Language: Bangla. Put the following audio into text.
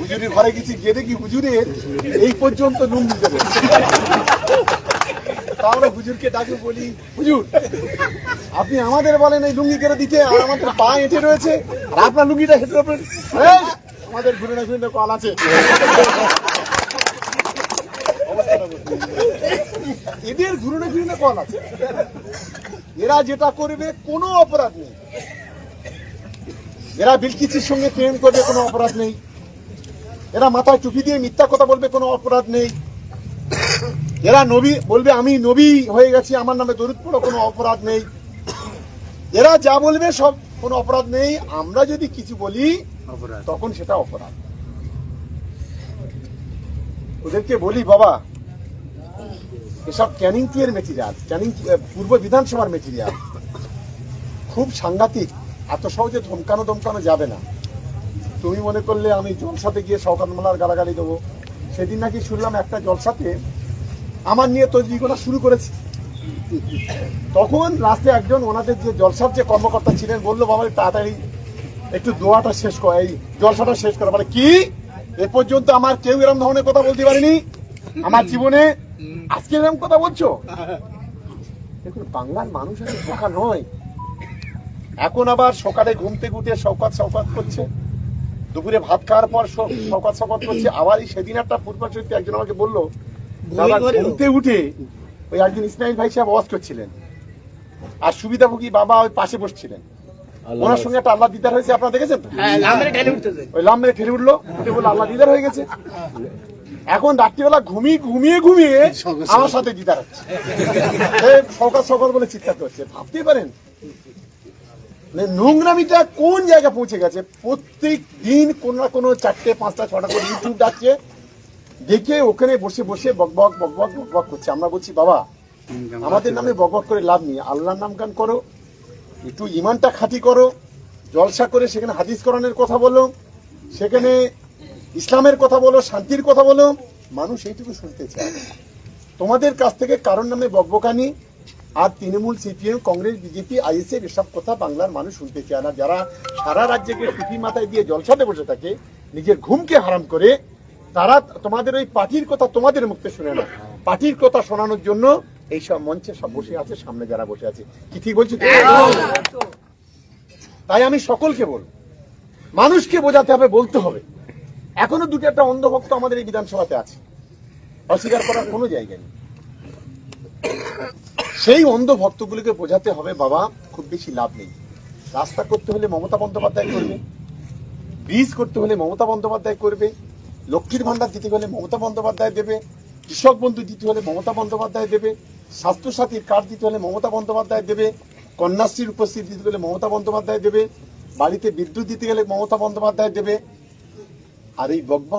হুজুরের ঘরে গেছি, গিয়ে দেখি হুজুরের এই পর্যন্ত লুঙ্গি হুজুরকে বলি, হুজুর, আপনি আমাদের বলেন এই লুঙ্গি কেড়ে দিতে আমাদের পা এঁটে রয়েছে, আর আপনার লুঙ্গিটা হেঁটে আমাদের ঘুরে না ঘুরে কল আছে। এদের ঘুরে ঘুরে কল আছে। এরা যেটা করবে, কোনো অপরাধ নেই। এরা বিলকিসির সঙ্গে প্রেম করবে কোনো অপরাধ নেই। এরা মাথায় টুপি দিয়ে মিথ্যা কথা বলবে কোনো অপরাধ নেই। এরা নবী বলবে আমি নবী হয়ে গেছি আমার নামে দরুদ পড়ো কোনো অপরাধ নেই। এরা যা বলবে সব কোনো অপরাধ নেই। আমরা যদি কিছু বলি তখন সেটা অপরাধ। ওদেরকে বলি বাবা এসব ক্যানিং টু এর মেটেরিয়াল ক্যানিং পূর্ব বিধানসভার মেটেরিয়াল খুব সাংঘাতিক। এত সহজে ধমকানো ধমকানো যাবে না। তুমি মনে করলে আমি জলসাতে গিয়ে শওকাত মোল্লার গালাগালি দেবো। সেদিন নাকি শুনলাম একটা জলসাতে আমার নিয়ে তৈরি করা শুরু করেছে। তখন লাস্টে একজন ওনাদের যে জলসার যে কর্মকর্তা ছিলেন বলল বাবা তাড়াতাড়ি একটু দোয়াটা শেষ কর এই জলসাটা শেষ করে। মানে কি? এ পর্যন্ত আমার কেউ এরকম ধরনের কথা বলতে পারেনি? আমার জীবনে আজকে এরকম কথা বলছো? দেখুন বাংলার মানুষ এত বোকা নয়। এখন আবার সকালে ঘুমতে থেকে উঠে শওকাত শওকাত করছে। দুপুরে ভাত খাওয়ার পর শ- শওকাত শওকাত করছে। আবার সেদিন একটা ফুটবল সত্যি একজন আমাকে বলল দাদা ঘুমতে উঠে ওই একজন ইসমাইল ভাই সাহেব আওয়াজ করছিলেন। আর সুবিধাভোগী বাবা ওই পাশে বসছিলেন। ওনার সঙ্গে একটা আল্লাহ দিদার হয়েছে আপনারা দেখেছেন? হ্যাঁ লামেরে ওই লাম মেরে ঠেলে উঠল উঠে বলল আল্লাহ দিদার হয়ে গেছে। এখন রাত্রিবেলা ঘুমিয়ে ঘুমিয়ে ঘুমিয়ে আমার সাথে দিদার হচ্ছে। সকাল সকাল বলে চিৎকার করছে। ভাবতে পারেন নোংরামিটা কোন জায়গায় পৌঁছে গেছে? প্রত্যেক দিন কোন না কোনো চারটে পাঁচটা ছটা করে ইউটিউব ডাকছে দেখে ওখানে বসে বসে বক বক বক বক বক বক করছে। আমরা বলছি বাবা আমাদের নামে বক বক করে লাভ নেই। আল্লাহর নাম গান করো একটু ইমানটা খাঁটি করো জলসা করে সেখানে হাদিস করণের কথা বলো সেখানে ইসলামের কথা বলো শান্তির কথা বলো। মানুষ এইটুকু শুনতে চায়। তোমাদের কাছ থেকে কারোর নামে বকবকানি আর Trinamool, CPM, Congress, BJP, ISF এসব কথা বাংলার মানুষ শুনতে চায় না। যারা সারা রাজ্যকে টুপি মাথায় দিয়ে জলসাতে বসে থাকে, নিজের ঘুমকে হারাম করে, তারা তোমাদের ওই পার্টির কথা তোমাদের মুখে শুনে না। পার্টির কথা শোনানোর জন্য এইসব মঞ্চে সব বসে আছে, সামনে যারা বসে আছে। কি ঠিক বলছি তাই আমি সকলকে বলব, মানুষকে বোঝাতে হবে, বলতে হবে। এখনও দুটো একটা অন্ধভক্ত আমাদের এই বিধানসভাতে আছে। অস্বীকার করার কোনো জায়গা নেই। সেই অন্ধ ভক্তগুলিকে বোঝাতে হবে, বাবা, খুব বেশি লাভ নেই। রাস্তা করতে হলে মমতা বন্দ্যোপাধ্যায় করবে, ব্রিজ করতে হলে মমতা বন্দ্যোপাধ্যায় করবে, লক্ষ্মীর ভান্ডার দিতে হলে মমতা বন্দ্যোপাধ্যায় দেবে, কৃষক বন্ধু দিতে হলে মমতা বন্দ্যোপাধ্যায় দেবে, স্বাস্থ্যসাথীর কার্ড দিতে হলে মমতা বন্দ্যোপাধ্যায় দেবে, কন্যাশ্রীর উপস্থিত দিতে হলে মমতা বন্দ্যোপাধ্যায় দেবে, বাড়িতে বিদ্যুৎ দিতে গেলে মমতা বন্দ্যোপাধ্যায় দেবে। আর এই বকবক